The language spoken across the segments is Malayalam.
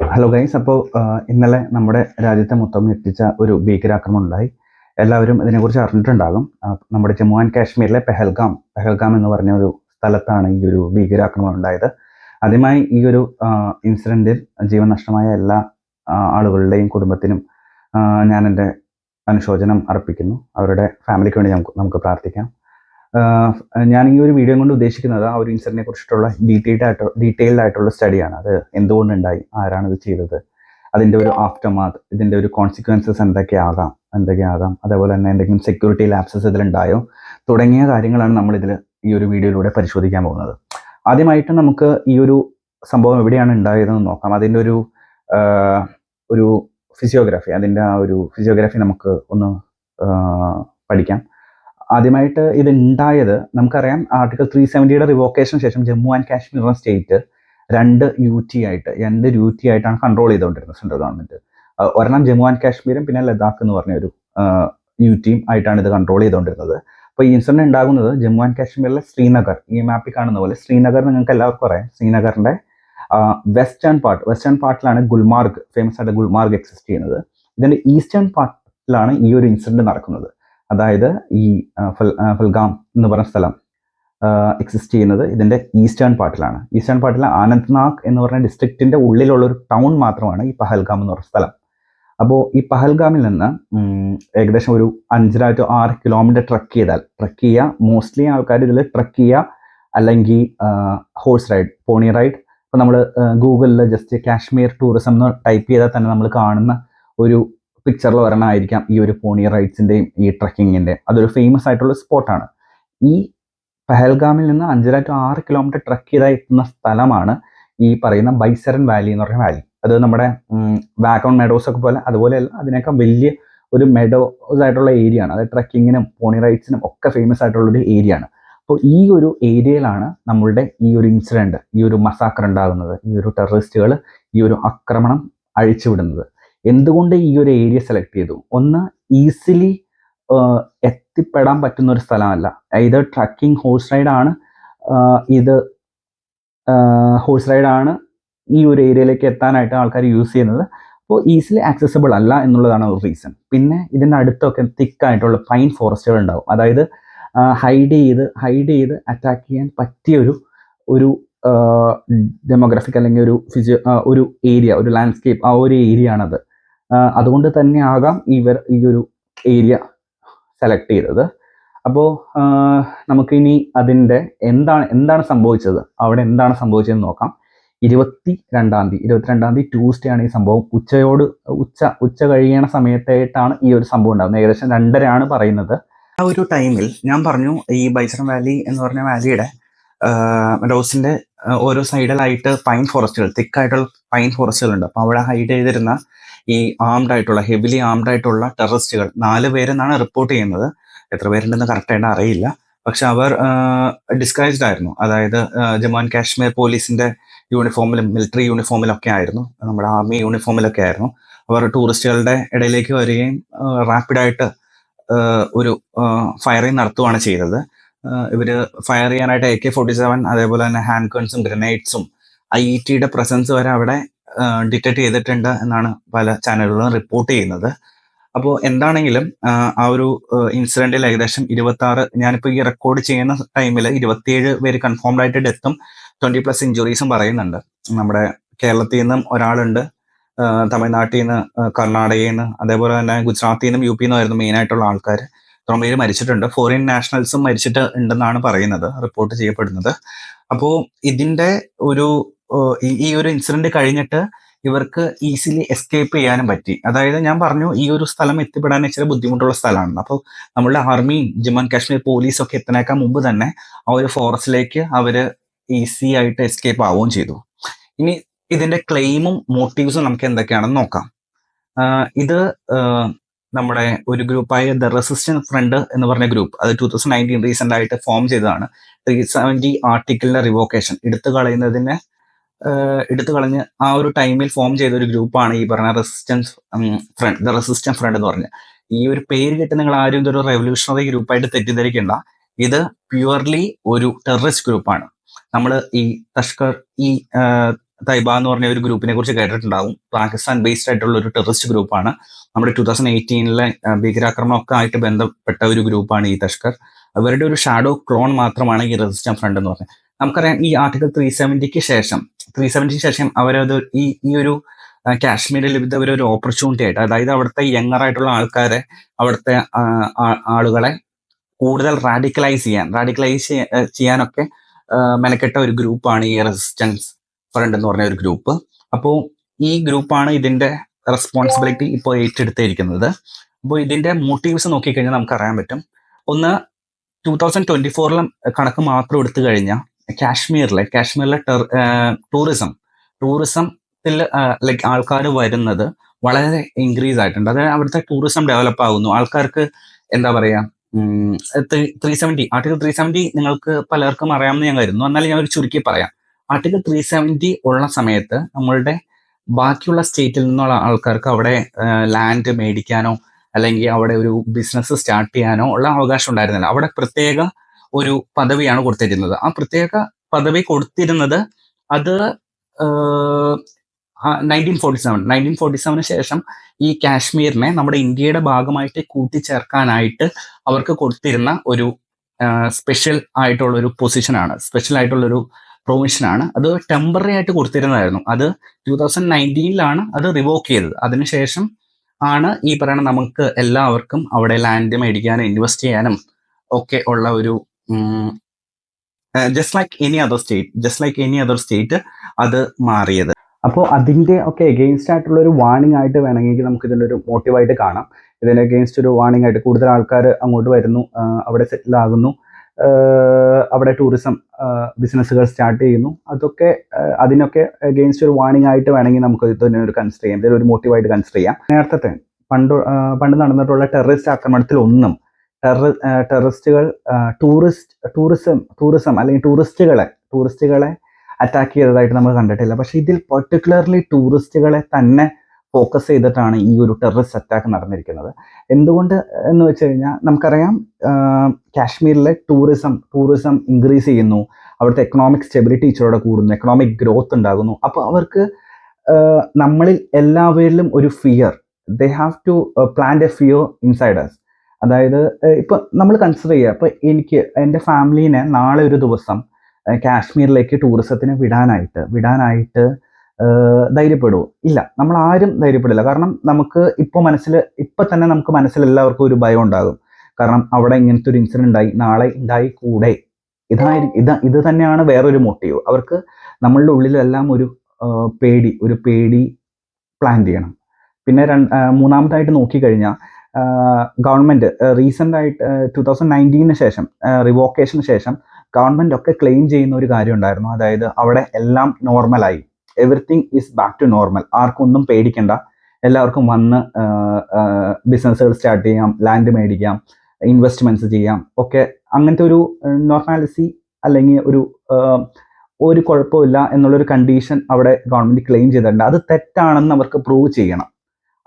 ഹലോ ഗൈസ് അപ്പോൾ ഇന്നലെ നമ്മുടെ രാജ്യത്തെ മൊത്തം ഞെട്ടിച്ച ഒരു ഭീകരാക്രമണം ഉണ്ടായി. എല്ലാവരും ഇതിനെക്കുറിച്ച് അറിഞ്ഞിട്ടുണ്ടാകും. നമ്മുടെ ജമ്മു ആൻഡ് കാശ്മീരിലെ പെഹൽഗാം പെഹൽഗാം എന്ന് പറഞ്ഞ ഒരു സ്ഥലത്താണ് ഈ ഒരു ഭീകരാക്രമണം ഉണ്ടായത്. ആദ്യമായി ഈ ഒരു ഇൻസിഡന്റിൽ ജീവൻ നഷ്ടമായ എല്ലാ ആളുകളുടെയും കുടുംബത്തിനും ഞാൻ എന്റെ അനുശോചനം അർപ്പിക്കുന്നു. അവരുടെ ഫാമിലിക്ക് വേണ്ടി നമുക്ക് നമുക്ക് പ്രാർത്ഥിക്കാം. ഞാൻ ഈ ഒരു വീഡിയോ കൊണ്ട് ഉദ്ദേശിക്കുന്നത് ആ ഒരു ഇൻസിഡന്റിനെ കുറിച്ചിട്ടുള്ള ഡീറ്റെയിൽഡ് ആയിട്ട് ഡീറ്റെയിൽഡ് ആയിട്ടുള്ള സ്റ്റഡിയാണ് അത് എന്തുകൊണ്ടുണ്ടായി? ആരാണ് ഇത് ചെയ്തത്? അതിന്റെ ഒരു ആഫ്റ്റർ മാത്ത് ഇതിന്റെ ഒരു കോൺസിക്വൻസസ് എന്തൊക്കെയാകാം? എന്തൊക്കെയാകാം? അതേപോലെ തന്നെ എന്തെങ്കിലും സെക്യൂരിറ്റി ലാപ്സസ് ഇതിലുണ്ടായോ? തുടങ്ങിയ കാര്യങ്ങളാണ് നമ്മൾ ഇതിൽ ഈ ഒരു വീഡിയോയിലൂടെ പരിശോധിക്കാൻ പോകുന്നത്. ആദ്യമായിട്ട് നമുക്ക് ഈ ഒരു സംഭവം എവിടെയാണ് ഉണ്ടായതെന്ന് നോക്കാം. അതിന്റെ ഒരു ഒരു ഫിസിയോഗ്രാഫി അതിന്റെ ആ ഒരു ഫിസിയോഗ്രാഫി നമുക്ക് ഒന്ന് പഠിക്കാം. ആദ്യമായിട്ട് ഇത് ഉണ്ടായത് നമുക്കറിയാം ആർട്ടിക്കൽ ത്രീ സെവന്റിയുടെ റിവോക്കേഷന് ശേഷം ജമ്മു ആൻഡ് കാശ്മീർ എന്ന സ്റ്റേറ്റ് രണ്ട് യു ടി ആയിട്ട് രണ്ട് യു ടി ആയിട്ടാണ് കൺട്രോൾ ചെയ്തുകൊണ്ടിരുന്നത് സെൻട്രൽ ഗവൺമെന്റ് ഒരെണ്ണം ജമ്മു ആൻഡ് കാശ്മീരും പിന്നെ ലഡാക്ക് എന്ന് പറഞ്ഞ ഒരു യു ടിയും ആയിട്ടാണ് ഇത് കൺട്രോൾ ചെയ്തുകൊണ്ടിരുന്നത്. അപ്പോൾ ഈ ഇൻസിഡന്റ് ഉണ്ടാകുന്നത് ജമ്മു ആൻഡ് കാശ്മീരിലെ ശ്രീനഗർ ഈ മാപ്പിൽ കാണുന്ന പോലെ ശ്രീനഗർ നിങ്ങൾക്ക് എല്ലാവർക്കും അറിയാം. ശ്രീനഗറിന്റെ വെസ്റ്റേൺ പാർട്ട് വെസ്റ്റേൺ പാർട്ടിലാണ് ഗുൽമാർഗ് ഫേമസ് ആയിട്ട് ഗുൽമാർഗ് എക്സിസ്റ്റ് ചെയ്യുന്നത്. ഇതിന്റെ ഈസ്റ്റേൺ പാർട്ടിലാണ് ഈ ഒരു ഇൻസിഡന്റ് നടക്കുന്നത്. അതായത് ഈ ഫൽഗാം എന്ന് പറഞ്ഞ സ്ഥലം എക്സിസ്റ്റ് ചെയ്യുന്നത് ഇതിന്റെ ഈസ്റ്റേൺ പാർട്ടിലാണ്. ഈസ്റ്റേൺ പാർട്ടിലെ ആനന്ദ്നാഗ് എന്ന് പറഞ്ഞ ഡിസ്ട്രിക്റ്റിന്റെ ഉള്ളിലുള്ള ഒരു ടൗൺ മാത്രമാണ് ഈ പഹൽഗാം എന്ന് പറഞ്ഞ സ്ഥലം. അപ്പോൾ ഈ പഹൽഗാമിൽ നിന്ന് ഏകദേശം ഒരു അഞ്ചര ടു ആറ് കിലോമീറ്റർ ട്രക്ക് ചെയ്താൽ ട്രക്ക് ചെയ്യുക മോസ്റ്റ്ലി ആൾക്കാർ ഇതിൽ ട്രക്ക് ചെയ്യുക അല്ലെങ്കിൽ ഹോഴ്സ് റൈഡ് പോണി റൈഡ് ഇപ്പോൾ നമ്മൾ ഗൂഗിളിൽ ജസ്റ്റ് കാശ്മീർ ടൂറിസം എന്ന് ടൈപ്പ് ചെയ്താൽ തന്നെ നമ്മൾ കാണുന്ന ഒരു പിക്ചറിൽ വരണമായിരിക്കാം ഈ ഒരു പോണി റൈഡ്സിന്റെയും ഈ ട്രക്കിങ്ങിന്റെയും അതൊരു ഫേമസ് ആയിട്ടുള്ള സ്പോട്ടാണ് ഈ പഹൽഗാമിൽ നിന്ന് അഞ്ചര ടു ആറ് കിലോമീറ്റർ ട്രക്ക് ചെയ്താൽ എത്തുന്ന സ്ഥലമാണ് ഈ പറയുന്ന ബൈസരൻ വാലി എന്ന് പറയുന്ന വാലി അത് നമ്മുടെ വാഗോൺ മെഡോസ് ഒക്കെ പോലെ അതുപോലെയല്ല അതിനേക്കാൾ വലിയ ഒരു മെഡോസ് ആയിട്ടുള്ള ഏരിയ ആണ്. അതായത് ട്രക്കിങ്ങിനും പോണി റൈഡ്സിനും ഒക്കെ ഫേമസ് ആയിട്ടുള്ള ഒരു ഏരിയ ആണ്. അപ്പോൾ ഈ ഒരു ഏരിയയിലാണ് നമ്മളുടെ ഈ ഒരു ഇൻസിഡന്റ് ഈ ഒരു മസാക്കർ ഉണ്ടാകുന്നത്. ഈ ഒരു ടെററിസ്റ്റുകൾ ഈ ഒരു ആക്രമണം അഴിച്ചുവിടുന്നത്. എന്തുകൊണ്ട് ഈ ഒരു ഏരിയ സെലക്ട് ചെയ്തു? ഒന്ന് ഈസിലി എത്തിപ്പെടാൻ പറ്റുന്ന ഒരു സ്ഥലമല്ല. ഇത് ട്രക്കിംഗ് ഹോഴ്സ് റൈഡാണ് ഇത് ഹോഴ്സ് റൈഡാണ് ഈ ഒരു ഏരിയയിലേക്ക് എത്താനായിട്ട് ആൾക്കാർ യൂസ് ചെയ്യുന്നത്. അപ്പോൾ ഈസിലി ആക്സസിബിൾ അല്ല എന്നുള്ളതാണ് ഒരു റീസൺ പിന്നെ ഇതിന്റെ അടുത്തൊക്കെ തിക്കായിട്ടുള്ള പൈൻ ഫോറസ്റ്റുകൾ ഉണ്ടാവും അതായത് ഹൈഡ് ചെയ്ത് ഹൈഡ് ചെയ്ത് അറ്റാക്ക് ചെയ്യാൻ പറ്റിയ ഒരു ഒരു ഡെമോഗ്രഫിക് അല്ലെങ്കിൽ ഒരു ഫിസിയോ ഒരു ഏരിയ ഒരു ലാൻഡ്സ്കേപ്പ് ആ ഒരു ഏരിയ ആണത്. അതുകൊണ്ട് തന്നെ ആകാം ഇവർ ഈ ഒരു ഏരിയ സെലക്ട് ചെയ്തത്. അപ്പോൾ നമുക്കിനി അതിന്റെ എന്താണ് എന്താണ് സംഭവിച്ചത്? അവിടെ എന്താണ് സംഭവിച്ചതെന്ന് നോക്കാം. ഇരുപത്തി രണ്ടാം തീയതി ഇരുപത്തിരണ്ടാം തീയതി ട്യൂസ്ഡേ ആണ് ഈ സംഭവം. ഉച്ചയോട് ഉച്ച ഉച്ച കഴിയണ സമയത്തായിട്ടാണ് ഈ ഒരു സംഭവം ഉണ്ടാകുന്നത് ഏകദേശം രണ്ടരയാണ് പറയുന്നത്. ആ ഒരു ടൈമിൽ ഞാൻ പറഞ്ഞു ഈ ബൈസൺ വാലി എന്ന് പറഞ്ഞ വാലിയുടെ റോസിന്റെ ഓരോ സൈഡിലായിട്ട് പൈൻ ഫോറസ്റ്റുകൾ തിക്കായിട്ടുള്ള പൈൻ ഫോറസ്റ്റുകൾ ഉണ്ട് അപ്പോൾ അവിടെ ഹൈഡ് ചെയ്തിരുന്ന ഈ ആംഡ് ആയിട്ടുള്ള ഹെവിലി ആംഡ് ആയിട്ടുള്ള ടെററിസ്റ്റുകൾ നാല് പേരെന്നാണ് റിപ്പോർട്ട് ചെയ്യുന്നത്. എത്ര പേരുണ്ടെന്ന് കറക്റ്റ് ആയിട്ട് അറിയില്ല. പക്ഷെ അവർ ഡിസ്കൈസ്ഡ് ആയിരുന്നു. അതായത് ജമ്മു ആൻഡ് കാശ്മീർ പോലീസിന്റെ യൂണിഫോമിലും മിലിറ്ററി യൂണിഫോമിലൊക്കെ ആയിരുന്നു. നമ്മുടെ ആർമി യൂണിഫോമിലൊക്കെ ആയിരുന്നു. അവർ ടൂറിസ്റ്റുകളുടെ ഇടയിലേക്ക് വരികയും റാപ്പിഡായിട്ട് ഒരു ഫയറിംഗ് നടത്തുകയാണ് ചെയ്തത്. ഇവർ ഫയർ ചെയ്യാനായിട്ട് എ കെ ഫോർട്ടി സെവൻ അതേപോലെ തന്നെ ഹാൻഡ് ഗൺസും ഗ്രനേഡ്സും ഐ ഇ ടിയുടെ പ്രസൻസ് വരെ അവിടെ ഡിറ്റക്ട് ചെയ്തിട്ടുണ്ട് എന്നാണ് പല ചാനലുകളും റിപ്പോർട്ട് ചെയ്യുന്നത്. അപ്പോൾ എന്താണെങ്കിലും ആ, ഒരു ഇൻസിഡന്റിൽ ഏകദേശം ഇരുപത്തി ആറ് ഞാനിപ്പോൾ ഈ റെക്കോർഡ് ചെയ്യുന്ന ടൈമിൽ ഇരുപത്തിയേഴ് പേര് കൺഫേംഡ് ആയിട്ട് ഡെത്തും ട്വന്റി പ്ലസ് ഇഞ്ചുറീസും പറയുന്നുണ്ട്. നമ്മുടെ കേരളത്തിൽ നിന്നും ഒരാളുണ്ട് തമിഴ്നാട്ടിൽ നിന്ന് കർണാടകയിൽ നിന്ന് അതേപോലെ തന്നെ ഗുജറാത്തിൽ നിന്നും യു പിയിൽ നിന്നായിരുന്നു മെയിൻ ആയിട്ടുള്ള ആൾക്കാർ ഇത്രയും പേര് മരിച്ചിട്ടുണ്ട് ഫോറിൻ നാഷണൽസും മരിച്ചിട്ട് ഉണ്ടെന്നാണ് പറയുന്നത് റിപ്പോർട്ട് ചെയ്യപ്പെടുന്നത്. അപ്പോൾ ഇതിന്റെ ഒരു ഈ- ഒരു ഇൻസിഡന്റ് കഴിഞ്ഞിട്ട് ഇവർക്ക് ഈസിലി എസ്കേപ്പ് ചെയ്യാനും പറ്റി. അതായത് ഞാൻ പറഞ്ഞു ഈ ഒരു സ്ഥലം എത്തിപ്പെടാൻ ഇച്ചിരി ബുദ്ധിമുട്ടുള്ള സ്ഥലമാണ്. അപ്പോൾ നമ്മളുടെ ആർമിയും ജമ്മു കാശ്മീർ പോലീസും ഒക്കെ എത്തുന്നേക്കാൾ മുമ്പ് തന്നെ ആ ഒരു ഫോറസ്റ്റിലേക്ക് അവർ ഈസി ആയിട്ട് എസ്കേപ്പ് ആവുകയും ചെയ്തു. ഇനി ഇതിന്റെ ക്ലെയിമും മോട്ടീവ്സും നമുക്ക് എന്തൊക്കെയാണെന്ന് നോക്കാം. ഇത് നമ്മുടെ ഒരു ഗ്രൂപ്പായ ദ റെസിസ്റ്റൻസ് ഫ്രണ്ട് എന്ന് പറഞ്ഞ ഗ്രൂപ്പ് അത് ടൂ തൗസൻഡ് നയന്റീൻ റീസെന്റ് ആയിട്ട് ഫോം ചെയ്തതാണ്. ത്രീ സെവന്റി ആർട്ടിക്കിളിന്റെ റിവോക്കേഷൻ എടുത്തു കളയുന്നതിന് എടുത്തു കളഞ്ഞ് ആ ഒരു ടൈമിൽ ഫോം ചെയ്ത ഒരു ഗ്രൂപ്പാണ് ഈ പറഞ്ഞ resistance front the resistance front എന്ന് പറഞ്ഞ. ഈ ഒരു പേര് കിട്ടി നിങ്ങൾ ആരും ഇതൊരു റെവല്യൂഷണറി ഗ്രൂപ്പായിട്ട് തെറ്റിദ്ധരിക്കേണ്ട. ഇത് പ്യുവർലി ഒരു ടെററിസ്റ്റ് ഗ്രൂപ്പാണ് നമ്മൾ ഈ തഷ്കർ ഈ തൈബ എന്ന് പറഞ്ഞ ഒരു ഗ്രൂപ്പിനെ കുറിച്ച് കേട്ടിട്ടുണ്ടാവും. പാകിസ്ഥാൻ ബേസ്ഡ് ആയിട്ടുള്ള ഒരു ടെററിസ്റ്റ് ഗ്രൂപ്പാണ് നമ്മുടെ ടൂ തൗസൻഡ് എയ്റ്റീനിലെ ഭീകരാക്രമണം ഒക്കെ ആയിട്ട് ബന്ധപ്പെട്ട ഒരു ഗ്രൂപ്പാണ് ഈ തഷ്കർ. അവരുടെ ഒരു ഷാഡോ ക്ലോൺ മാത്രമാണ് ഈ റെസിസ്റ്റൻസ് ഫ്രണ്ട് എന്ന് പറഞ്ഞത്. നമുക്കറിയാം ഈ ആർട്ടിക്കിൾ ത്രീ സെവന്റിക്ക് ശേഷം ത്രീ സെവന്റിക്ക് ശേഷം അവരത് ഈ ഈ ഒരു കാശ്മീരിൽ ലഭിച്ച അവരൊരു ഓപ്പർച്യൂണിറ്റി ആയിട്ട് അതായത് അവിടുത്തെ യങ്ങർ ആയിട്ടുള്ള ആൾക്കാരെ അവിടുത്തെ ആളുകളെ കൂടുതൽ റാഡിക്കലൈസ് ചെയ്യാൻ റാഡിക്കലൈസ് ചെയ്യാനൊക്കെ മെനക്കെട്ട ഒരു ഗ്രൂപ്പാണ് ഈ റെസിസ്റ്റൻസ് ഫ്രണ്ട് എന്ന് പറഞ്ഞ ഒരു ഗ്രൂപ്പ് അപ്പോൾ ഈ ഗ്രൂപ്പാണ് ഇതിന്റെ റെസ്പോൺസിബിലിറ്റി ഇപ്പോൾ ഏറ്റെടുത്തിരിക്കുന്നത്. അപ്പോൾ ഇതിന്റെ മോട്ടീവ്സ് നോക്കിക്കഴിഞ്ഞാൽ നമുക്ക് അറിയാൻ പറ്റും. ഒന്ന് ടൂ തൗസൻഡ് ട്വന്റി ഫോറിലും കണക്ക് മാത്രം എടുത്തു കഴിഞ്ഞാൽ കാശ്മീരിലെ കാശ്മീരിലെ ടെർ ടൂറിസം ടൂറിസത്തിൽ ലൈക്ക് ആൾക്കാർ വരുന്നത് വളരെ ഇൻക്രീസ് ആയിട്ടുണ്ട്. അതായത് അവിടുത്തെ ടൂറിസം ഡെവലപ്പ് ആകുന്നു ആൾക്കാർക്ക് എന്താ പറയുക three seventy article three seventy നിങ്ങൾക്ക് പലർക്കും അറിയാമെന്ന് ഞാൻ കരുതുന്നു. എന്നാലും ഞാൻ ഒരു ചുരുക്കി പറയാം. ആർട്ടിക്കിൾ ത്രീ സെവന്റി ഉള്ള സമയത്ത് നമ്മളുടെ ബാക്കിയുള്ള സ്റ്റേറ്റിൽ നിന്നുള്ള ആൾക്കാർക്ക് അവിടെ ലാൻഡ് മേടിക്കാനോ അല്ലെങ്കിൽ അവിടെ ഒരു ബിസിനസ് സ്റ്റാർട്ട് ചെയ്യാനോ ഉള്ള അവകാശം ഉണ്ടായിരുന്നില്ല. അവിടെ പ്രത്യേക ഒരു പദവിയാണ് കൊടുത്തിരുന്നത്. ആ പ്രത്യേക പദവി കൊടുത്തിരുന്നത് അത് nineteen forty seven nineteen forty seven ശേഷം ഈ കാശ്മീരിനെ നമ്മുടെ ഇന്ത്യയുടെ ഭാഗമായിട്ട് കൂട്ടിച്ചേർക്കാനായിട്ട് അവർക്ക് കൊടുത്തിരുന്ന ഒരു സ്പെഷ്യൽ ആയിട്ടുള്ള ഒരു പൊസിഷനാണ് സ്പെഷ്യൽ ആയിട്ടുള്ള ഒരു പ്രൊവിഷനാണ് അത് ടെമ്പററി ആയിട്ട് കൊടുത്തിരുന്നതായിരുന്നു. അത് ടൂ തൗസൻഡ് നയന്റീനിലാണ് അത് റിവോക്ക് ചെയ്തത്. അതിനുശേഷം ആണ് ഈ പറയുന്ന നമുക്ക് എല്ലാവർക്കും അവിടെ ലാൻഡ് മേടിക്കാനും ഇൻവെസ്റ്റ് ചെയ്യാനും ഒക്കെ ഉള്ള ഒരു just like any other state just like any other state അത് മാറിയത്. അപ്പോൾ അതിന്റെ ഒക്കെ എഗെയിൻസ്റ്റ് ആയിട്ടുള്ള ഒരു വാണിംഗ് ആയിട്ട് വേണമെങ്കിൽ നമുക്ക് ഇതിന്റെ ഒരു മോട്ടീവായിട്ട് കാണാം. ഇതിന് എഗെയിൻസ്റ്റ് ഒരു വാണിംഗ് ആയിട്ട് കൂടുതൽ ആൾക്കാർ അങ്ങോട്ട് വരുന്നു അവിടെ സെറ്റിൽ ആകുന്നു. അവിടെ ടൂറിസം ബിസിനസ്സുകൾ സ്റ്റാർട്ട് ചെയ്യുന്നു. അതൊക്കെ അതിനൊക്കെ എഗെയിൻസ്റ്റ് ഒരു വാണിംഗ് ആയിട്ട് വേണമെങ്കിൽ നമുക്ക് ഇതിനെ ഒരു കൺസിഡർ ചെയ്യാം. ഇതിൽ ഒരു മോട്ടീവായിട്ട് കൺസിഡർ ചെയ്യാം. നേരത്തെ പണ്ട് പണ്ട് നടന്നിട്ടുള്ള ടെററിസ്റ്റ് ആക്രമണത്തിൽ ഒന്നും ടെറ ടെററിസ്റ്റുകൾ ടൂറിസ്റ്റ് ടൂറിസം ടൂറിസം അല്ലെങ്കിൽ ടൂറിസ്റ്റുകളെ ടൂറിസ്റ്റുകളെ അറ്റാക്ക് ചെയ്തതായിട്ട് നമ്മൾ കണ്ടിട്ടില്ല. പക്ഷേ ഇതിൽ പെർട്ടിക്കുലർലി ടൂറിസ്റ്റുകളെ തന്നെ ഫോക്കസ് ചെയ്തിട്ടാണ് ഈ ഒരു ടെററിസ്റ്റ് അറ്റാക്ക് നടന്നിരിക്കുന്നത്. എന്തുകൊണ്ട് എന്ന് വെച്ച് കഴിഞ്ഞാൽ നമുക്കറിയാം കാശ്മീരിലെ ടൂറിസം ടൂറിസം ഇൻക്രീസ് ചെയ്യുന്നു. അവിടുത്തെ എക്കണോമിക് സ്റ്റെബിലിറ്റി ഇച്ചിലൂടെ കൂടുന്നു. എക്കണോമിക് ഗ്രോത്ത് ഉണ്ടാകുന്നു. അപ്പോൾ അവർക്ക് നമ്മളിൽ എല്ലാവരിലും ഒരു fear they have to plant a fear insiders അതായത് ഇപ്പം നമ്മൾ കൺസിഡർ ചെയ്യുക അപ്പോൾ എനിക്ക് എന്റെ ഫാമിലീനെ നാളെ ഒരു ദിവസം കാശ്മീരിലേക്ക് ടൂറിസത്തിന് വിടാനായിട്ട് വിടാനായിട്ട് ധൈര്യപ്പെടുമോ ഇല്ല. നമ്മൾ ആരും ധൈര്യപ്പെടില്ല. കാരണം നമുക്ക് ഇപ്പോൾ മനസ്സിൽ ഇപ്പൊ തന്നെ നമുക്ക് മനസ്സിൽ എല്ലാവർക്കും ഒരു ഭയം ഉണ്ടാകും. കാരണം അവിടെ ഇങ്ങനത്തെ ഒരു ഇൻസിഡന്റ് ഉണ്ടായി നാളെ ഉണ്ടായി കൂടെ ഇതായിരിക്കും ഇത് ഇത് തന്നെയാണ് വേറൊരു മോട്ടീവ് അവർക്ക് നമ്മളുടെ ഉള്ളിലെല്ലാം ഒരു പേടി ഒരു പേടി പ്ലാൻ ചെയ്യണം. പിന്നെ രണ്ട് മൂന്നാമതായിട്ട് നോക്കിക്കഴിഞ്ഞാൽ ഗവൺമെന്റ് റീസെന്റ് ആയിട്ട് ടു തൗസൻഡ് നയന്റീന് ശേഷം റിവോക്കേഷന് ശേഷം ഗവൺമെന്റ് ഒക്കെ ക്ലെയിം ചെയ്യുന്ന ഒരു കാര്യം ഉണ്ടായിരുന്നു. അതായത് അവിടെ എല്ലാം നോർമലായി everything is back to normal ആർക്കൊന്നും പേടിക്കണ്ട. എല്ലാവർക്കും വന്ന് ബിസിനസ്സുകൾ സ്റ്റാർട്ട് ചെയ്യാം ലാൻഡ് മേടിക്കാം ഇൻവെസ്റ്റ്മെന്റ്സ് ചെയ്യാം ഒക്കെ അങ്ങനത്തെ ഒരു നോർമാലിറ്റി അല്ലെങ്കിൽ ഒരു ഒരു കുഴപ്പമില്ല എന്നുള്ളൊരു കണ്ടീഷൻ അവിടെ ഗവൺമെന്റ് ക്ലെയിം ചെയ്തിട്ടുണ്ട്. അത് തെറ്റാണെന്ന് അവർക്ക് പ്രൂവ് ചെയ്യണം.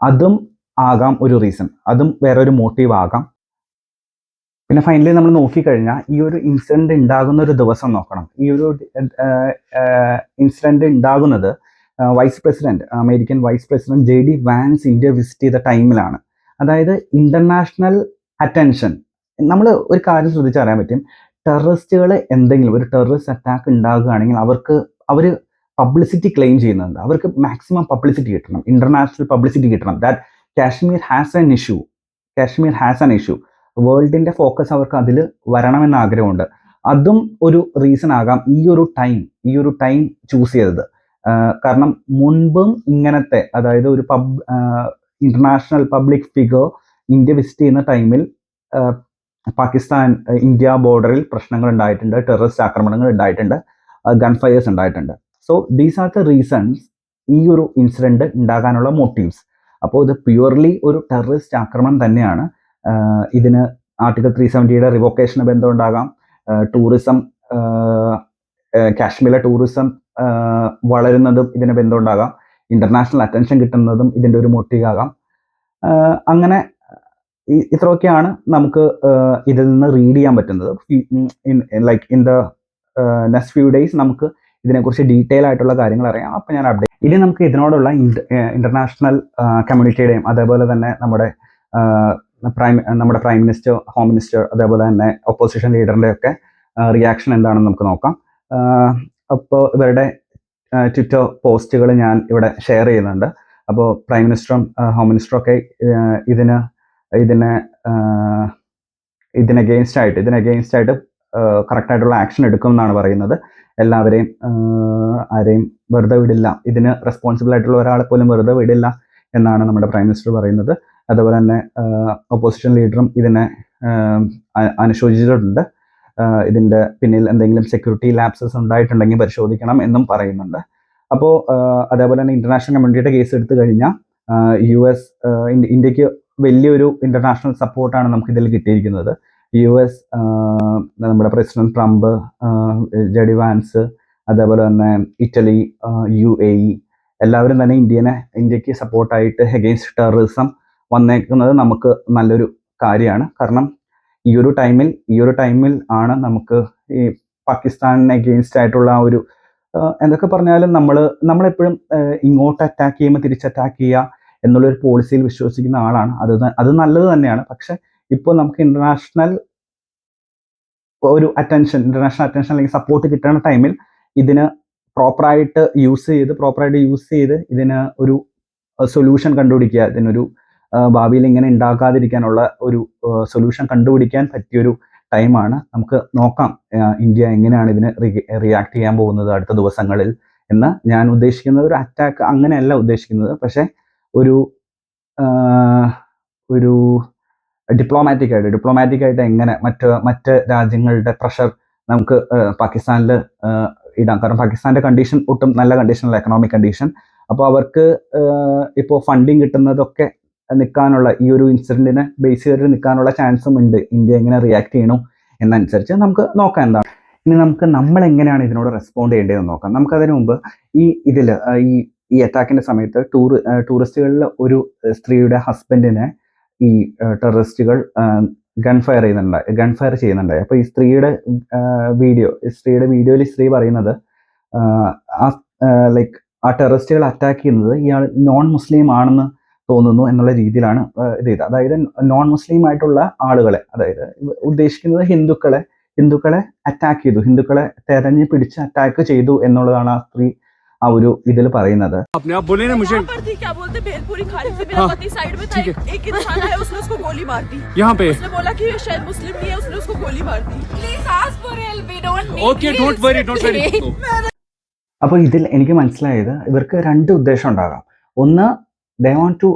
അതും ആകാം ഒരു റീസൺ അതും വേറൊരു മോട്ടീവ് ആകാം. പിന്നെ ഫൈനലി നമ്മൾ നോക്കിക്കഴിഞ്ഞാൽ ഈ ഒരു ഇൻസിഡന്റ് ഉണ്ടാകുന്ന ഒരു ദിവസം നോക്കണം. ഈ ഒരു ഇൻസിഡന്റ് ഉണ്ടാകുന്നത് vice president American vice president J D Vance India visit ചെയ്ത ടൈമിലാണ് അതായത് ഇന്റർനാഷണൽ അറ്റൻഷൻ നമ്മൾ ഒരു കാര്യം ശ്രദ്ധിച്ചറിയാൻ പറ്റും. ടെററിസ്റ്റുകൾ എന്തെങ്കിലും ഒരു ടെററിസ്റ്റ് അറ്റാക്ക് ഉണ്ടാകുകയാണെങ്കിൽ അവർക്ക് അവർ പബ്ലിസിറ്റി ക്ലെയിം ചെയ്യുന്നുണ്ട്. അവർക്ക് മാക്സിമം പബ്ലിസിറ്റി കിട്ടണം. ഇന്റർനാഷണൽ പബ്ലിസിറ്റി കിട്ടണം. That Kashmir has an issue Kashmir has an issue വേൾഡിന്റെ focus അവർക്ക് അതിൽ വരണമെന്ന് ആഗ്രഹമുണ്ട്. അതും ഒരു റീസൺ ആകാം ഈ ഒരു ടൈം ഈ ഒരു ടൈം ചൂസ് ചെയ്തത്. കാരണം മുൻപും ഇങ്ങനത്തെ അതായത് ഒരു pub international public figure India visit ചെയ്യുന്ന ടൈമിൽ പാകിസ്ഥാൻ ഇന്ത്യ ബോർഡറിൽ പ്രശ്നങ്ങൾ ഉണ്ടായിട്ടുണ്ട് ടെററിസ്റ്റ് ആക്രമണങ്ങൾ ഉണ്ടായിട്ടുണ്ട് ഗൺ ഫയേഴ്സ് ഉണ്ടായിട്ടുണ്ട്. So these are the reasons ഈ ഒരു ഇൻസിഡന്റ് ഉണ്ടാകാനുള്ള മോട്ടീവ്സ് അപ്പോൾ ഇത് പ്യുവർലി ഒരു ടെററിസ്റ്റ് ആക്രമണം തന്നെയാണ്. ഇതിന് ആർട്ടിക്കിൾ ത്രീ സെവന്റിയുടെ റിവോക്കേഷന് ബന്ധം ഉണ്ടാകാം. ടൂറിസം കാശ്മീരിലെ ടൂറിസം വളരുന്നതും ഇതിന് ബന്ധം ഉണ്ടാകാം. ഇന്റർനാഷണൽ അറ്റൻഷൻ കിട്ടുന്നതും ഇതിന്റെ ഒരു മോട്ടീവ് ആകാം ആഹ് അങ്ങനെ ഇത്രയൊക്കെയാണ് നമുക്ക് ഇതിൽ നിന്ന് റീഡ് ചെയ്യാൻ പറ്റുന്നത്. Like in the next few days നമുക്ക് ഇതിനെക്കുറിച്ച് ഡീറ്റെയിൽ ആയിട്ടുള്ള കാര്യങ്ങൾ അറിയാം. അപ്പോൾ ഞാൻ അപ്ഡേറ്റ് ഇനി നമുക്ക് ഇതിനോടുള്ള ഇന്റർനാഷണൽ കമ്മ്യൂണിറ്റിയുടെയും അതേപോലെ തന്നെ നമ്മുടെ പ്രൈം നമ്മുടെ പ്രൈം മിനിസ്റ്റർ ഹോം മിനിസ്റ്റർ അതേപോലെ തന്നെ ഒപ്പോസിഷൻ ലീഡറിന്റെ ഒക്കെ റിയാക്ഷൻ എന്താണെന്ന് നമുക്ക് നോക്കാം. അപ്പോൾ ഇവരുടെ ട്വിറ്റർ പോസ്റ്റുകൾ ഞാൻ ഇവിടെ ഷെയർ ചെയ്യുന്നുണ്ട്. അപ്പോൾ പ്രൈം മിനിസ്റ്ററും ഹോം മിനിസ്റ്ററും ഒക്കെ ഇതിന് ഇതിനെ ഇതിന് അഗെയിൻസ്റ്റ് ആയിട്ട് ഇതിന് അഗെയിൻസ്റ്റ് ആയിട്ട് കറക്റ്റായിട്ടുള്ള ആക്ഷൻ എടുക്കും എന്നാണ് പറയുന്നത്. എല്ലാവരെയും ആരെയും വെറുതെ വിടില്ല. ഇതിന് റെസ്പോൺസിബിൾ ആയിട്ടുള്ള ഒരാളെ പോലും വെറുതെ വിടില്ല എന്നാണ് നമ്മുടെ പ്രൈം മിനിസ്റ്റർ പറയുന്നത്. അതുപോലെ തന്നെ ഓപ്പോസിഷൻ ലീഡറും ഇതിനെ അനുശോചിച്ചിട്ടുണ്ട്. ഇതിന്റെ പിന്നിൽ എന്തെങ്കിലും സെക്യൂരിറ്റി ലാപ്സസ് ഉണ്ടായിട്ടുണ്ടെങ്കിൽ പരിശോധിക്കണം എന്നും പറയുന്നുണ്ട്. അപ്പോൾ അതേപോലെ തന്നെ ഇന്റർനാഷണൽ കമ്മ്യൂണിറ്റിയുടെ കേസ് എടുത്തു കഴിഞ്ഞാൽ യു എസ് ഇന്ത്യയ്ക്ക് വലിയൊരു ഇന്റർനാഷണൽ സപ്പോർട്ടാണ് നമുക്ക് ഇതിൽ കിട്ടിയിരിക്കുന്നത്. യു എസ് നമ്മുടെ പ്രസിഡന്റ് ട്രംപ് ജഡി വാൻസ് അതേപോലെ തന്നെ ഇറ്റലി യു എ ഇ എല്ലാവരും തന്നെ ഇന്ത്യനെ ഇന്ത്യയ്ക്ക് സപ്പോർട്ടായിട്ട് എഗെയിൻസ്റ്റ് ടെററിസം വന്നേക്കുന്നത് നമുക്ക് നല്ലൊരു കാര്യമാണ്. കാരണം ഈ ഒരു ടൈമിൽ ഈ ഒരു ടൈമിൽ ആണ് നമുക്ക് ഈ പാകിസ്ഥാനിന് എഗെയിൻസ്റ്റ് ആയിട്ടുള്ള ആ ഒരു എന്തൊക്കെ പറഞ്ഞാലും നമ്മൾ നമ്മളെപ്പോഴും ഇങ്ങോട്ട് അറ്റാക്ക് ചെയ്യുമ്പോൾ തിരിച്ച് അറ്റാക്ക് ചെയ്യുക എന്നുള്ളൊരു പോളിസിയിൽ വിശ്വസിക്കുന്ന ആളാണ്. അത് അത് നല്ലത് തന്നെയാണ്. പക്ഷെ ഇപ്പോൾ നമുക്ക് ഇന്റർനാഷണൽ ഒരു അറ്റൻഷൻ ഇന്റർനാഷണൽ അറ്റൻഷൻ അല്ലെങ്കിൽ സപ്പോർട്ട് കിട്ടുന്ന ടൈമിൽ ഇതിന് പ്രോപ്പറായിട്ട് യൂസ് ചെയ്ത് പ്രോപ്പറായിട്ട് യൂസ് ചെയ്ത് ഇതിന് ഒരു സൊല്യൂഷൻ കണ്ടുപിടിക്കുക. ഇതിനൊരു ഭാവിയിൽ ഇങ്ങനെ ഉണ്ടാക്കാതിരിക്കാനുള്ള ഒരു സൊല്യൂഷൻ കണ്ടുപിടിക്കാൻ പറ്റിയൊരു ടൈമാണ് നമുക്ക് നോക്കാം ഇന്ത്യ എങ്ങനെയാണ് ഇതിന് റിയാക്ട് ചെയ്യാൻ പോകുന്നത് അടുത്ത ദിവസങ്ങളിൽ എന്ന്. ഞാൻ ഉദ്ദേശിക്കുന്നത് ഒരു അറ്റാക്ക് അങ്ങനെയല്ല ഉദ്ദേശിക്കുന്നത്. പക്ഷെ ഒരു ഒരു ഡിപ്ലോമാറ്റിക് ആയിട്ട് ഡിപ്ലോമാറ്റിക് ആയിട്ട് എങ്ങനെ മറ്റ് മറ്റ് രാജ്യങ്ങളുടെ പ്രഷർ നമുക്ക് പാകിസ്ഥാനിൽ ഇടാം. കാരണം പാകിസ്ഥാന്റെ കണ്ടീഷൻ ഒട്ടും നല്ല കണ്ടീഷനല്ല എക്കണോമിക് കണ്ടീഷൻ അപ്പോൾ അവർക്ക് ഇപ്പോൾ ഫണ്ടിങ് കിട്ടുന്നതൊക്കെ നിൽക്കാനുള്ള ഈ ഒരു ഇൻസിഡന്റിനെ ബേസ് ചെയ്തിട്ട് നിൽക്കാനുള്ള ചാൻസും ഉണ്ട്. ഇന്ത്യ എങ്ങനെ റിയാക്ട് ചെയ്യണം എന്നനുസരിച്ച് നമുക്ക് നോക്കാം എന്താണ് ഇനി നമുക്ക് നമ്മൾ എങ്ങനെയാണ് ഇതിനോട് റെസ്പോണ്ട് ചെയ്യേണ്ടതെന്ന് നോക്കാം. നമുക്കതിനു മുമ്പ് ഈ ഇതിൽ ഈ ഈ അറ്റാക്കിന്റെ സമയത്ത് ടൂർ ടൂറിസ്റ്റുകളിൽ ഒരു സ്ത്രീയുടെ ഹസ്ബൻഡിനെ ഈ ടെററിസ്റ്റുകൾ ഗൺ ഫയർ ചെയ്യുന്നുണ്ടായി ഗൺ ഫയർ ചെയ്യുന്നുണ്ടായി അപ്പോൾ ഈ സ്ത്രീയുടെ വീഡിയോ സ്ത്രീയുടെ വീഡിയോയിൽ സ്ത്രീ പറയുന്നത് ആ ലൈക്ക് ആ ടെററിസ്റ്റുകൾ അറ്റാക്ക് ചെയ്യുന്നത് ഇയാൾ നോൺ മുസ്ലിം ആണെന്ന് തോന്നുന്നു എന്നുള്ള രീതിയിലാണ് ഇത് ചെയ്തത്. അതായത് നോൺ മുസ്ലിം ആയിട്ടുള്ള ആളുകളെ അതായത് ഉദ്ദേശിക്കുന്നത് ഹിന്ദുക്കളെ ഹിന്ദുക്കളെ അറ്റാക്ക് ചെയ്തു ഹിന്ദുക്കളെ തെരഞ്ഞു പിടിച്ച് അറ്റാക്ക് ചെയ്തു എന്നുള്ളതാണ് ആ സ്ത്രീ ആ ഒരു ഇതിൽ പറയുന്നത്. അപ്പൊ ഇതിൽ എനിക്ക് മനസ്സിലായത് ഇവർക്ക് രണ്ട് ഉദ്ദേശം ഉണ്ടാകാം. ഒന്ന് they want to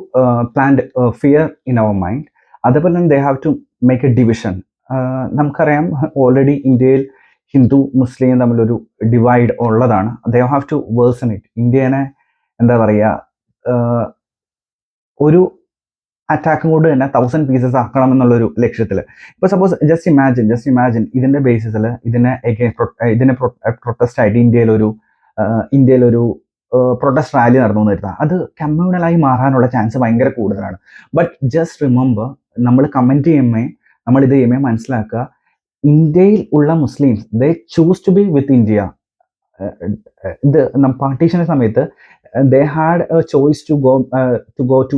plant fear in our mind അതേപോലെ തന്നെ they have to make a division നമുക്കറിയാം ഓൾറെഡി ഇന്ത്യയിൽ ഹിന്ദു മുസ്ലിം തമ്മിലൊരു ഡിവൈഡ് ഉള്ളതാണ്. They have to worsen it ഇന്ത്യനെ എന്താ പറയുക ഒരു അറ്റാക്കും കൊണ്ട് തന്നെ തൗസൻഡ് പീസസ് ആക്കണം എന്നുള്ളൊരു ലക്ഷ്യത്തിൽ ഇപ്പോൾ suppose just imagine just imagine ഇതിന്റെ ബേസിസിൽ ഇതിനെ against- ഇതിനെ പ്രൊട്ടസ്റ്റ് ആയിട്ട് ഇന്ത്യയിലൊരു ഇന്ത്യയിലൊരു പ്രൊട്ടസ്റ്റ് റാലി നടന്നു കരുതാം. അത് കമ്മ്യൂണലായി മാറാനുള്ള ചാൻസ് ഭയങ്കര കൂടുതലാണ്. ബട്ട് ജസ്റ്റ് റിമെമ്പർ നമ്മൾ കമന്റ് ചെയ്യുമ്പോൾ നമ്മൾ ഇത് ചെയ്യുമ്പോൾ മനസ്സിലാക്കുക ഇന്ത്യയിൽ ഉള്ള Muslims they choose to be with India ഇത് പാർട്ടീഷന്റെ സമയത്ത് they had a choice to go to go to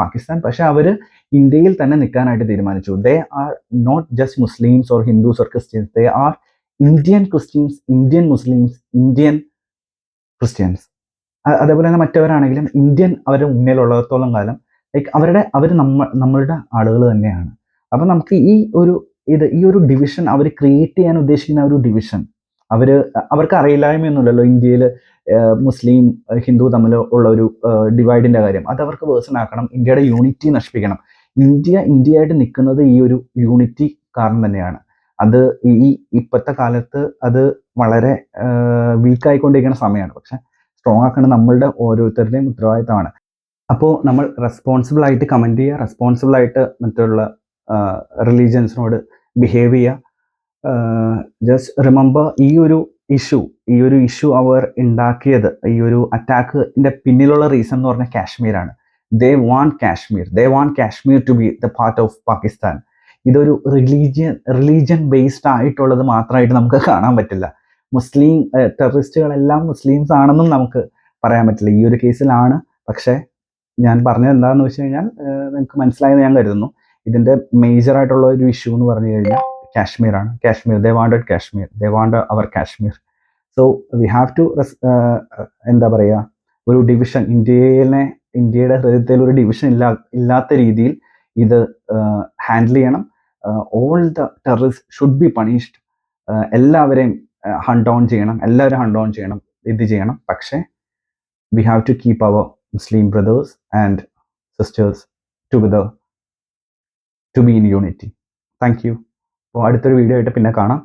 Pakistan. പക്ഷെ അവർ ഇന്ത്യയിൽ തന്നെ നിൽക്കാനായിട്ട് തീരുമാനിച്ചു. They are not just Muslims or Hindus or Christians they are Indian Christians Indian Muslims Indian Christians അതേപോലെ തന്നെ മറ്റവരാണെങ്കിലും ഇന്ത്യൻ അവരുടെ മുന്നിലുള്ളിടത്തോളം കാലം ലൈക്ക് അവരുടെ അവർ നമ്മ നമ്മളുടെ ആളുകൾ തന്നെയാണ്. അപ്പം നമുക്ക് ഈ ഒരു ഇത് ഈ ഒരു ഡിവിഷൻ അവർ ക്രിയേറ്റ് ചെയ്യാൻ ഉദ്ദേശിക്കുന്ന ഒരു ഡിവിഷൻ അവർ അവർക്ക് അറിയില്ലായ്മയൊന്നുമില്ലല്ലോ ഇന്ത്യയിൽ മുസ്ലിം ഹിന്ദു തമ്മിൽ ഉള്ള ഒരു ഡിവൈഡിന്റെ കാര്യം. അത് അവർക്ക് വേഴ്സണാക്കണം ഇന്ത്യയുടെ യൂണിറ്റി നശിപ്പിക്കണം. ഇന്ത്യ ഇന്ത്യയായിട്ട് നിൽക്കുന്നത് ഈ ഒരു യൂണിറ്റി കാരണം തന്നെയാണ്. അത് ഈ ഇപ്പോഴത്തെ കാലത്ത് അത് വളരെ വീക്കായിക്കൊണ്ടിരിക്കുന്ന സമയമാണ്. പക്ഷെ സ്ട്രോങ് ആക്കുന്നത് നമ്മളുടെ ഓരോരുത്തരുടെയും ഉത്തരവാദിത്തമാണ്. അപ്പോൾ നമ്മൾ റെസ്പോൺസിബിൾ ആയിട്ട് കമന്റ് ചെയ്യുക റെസ്പോൺസിബിൾ ആയിട്ട് മറ്റുള്ള റിലീജിയൻസിനോട് ബിഹേവ് ചെയ്യുക. ജസ്റ്റ് റിമെമ്പർ ഈ ഒരു ഇഷ്യൂ ഈ ഒരു ഇഷ്യൂ അവർ ഉണ്ടാക്കിയത് ഈ ഒരു അറ്റാക്കിന്റെ പിന്നിലുള്ള റീസൺ എന്ന് പറഞ്ഞാൽ കാശ്മീരാണ്. They want Kashmir they want Kashmir to be the part of Pakistan ഇതൊരു റിലീജിയൻ റിലീജിയൻ ബേസ്ഡ് ആയിട്ടുള്ളത് മാത്രമായിട്ട് നമുക്ക് കാണാൻ പറ്റില്ല. മുസ്ലിം ടെററിസ്റ്റുകളെല്ലാം മുസ്ലിംസ് ആണെന്നും നമുക്ക് പറയാൻ പറ്റില്ല. ഈ ഒരു കേസിലാണ്. പക്ഷേ ഞാൻ പറഞ്ഞത് എന്താണെന്ന് വെച്ച് കഴിഞ്ഞാൽ നിങ്ങൾക്ക് മനസ്സിലായെന്ന് ഞാൻ കരുതുന്നു. ഇതിന്റെ മേജർ ആയിട്ടുള്ള ഒരു ഇഷ്യൂ എന്ന് പറഞ്ഞു കഴിഞ്ഞാൽ കാശ്മീരാണ്. Kashmir they wanted Kashmir. They want our Kashmir. So we have to എന്താ പറയുക ഒരു ഡിവിഷൻ ഇന്ത്യയിലെ ഇന്ത്യയുടെ ഹൃദയത്തിൽ ഒരു ഡിവിഷൻ ഇല്ലാ ഇല്ലാത്ത രീതിയിൽ ഇത് ഹാൻഡിൽ ചെയ്യണം. All the terrorist should be punished എല്ലാവരെയും ഹണ്ട് ഓൺ ചെയ്യണം. എല്ലാവരും ഹണ്ട് ഓൺ ചെയ്യണം. ഇത് ചെയ്യണം. പക്ഷേ we have to keep our Muslim brothers and sisters together to be in unity thank you അപ്പോൾ അടുത്തൊരു വീഡിയോ ആയിട്ട് പിന്നെ കാണാം.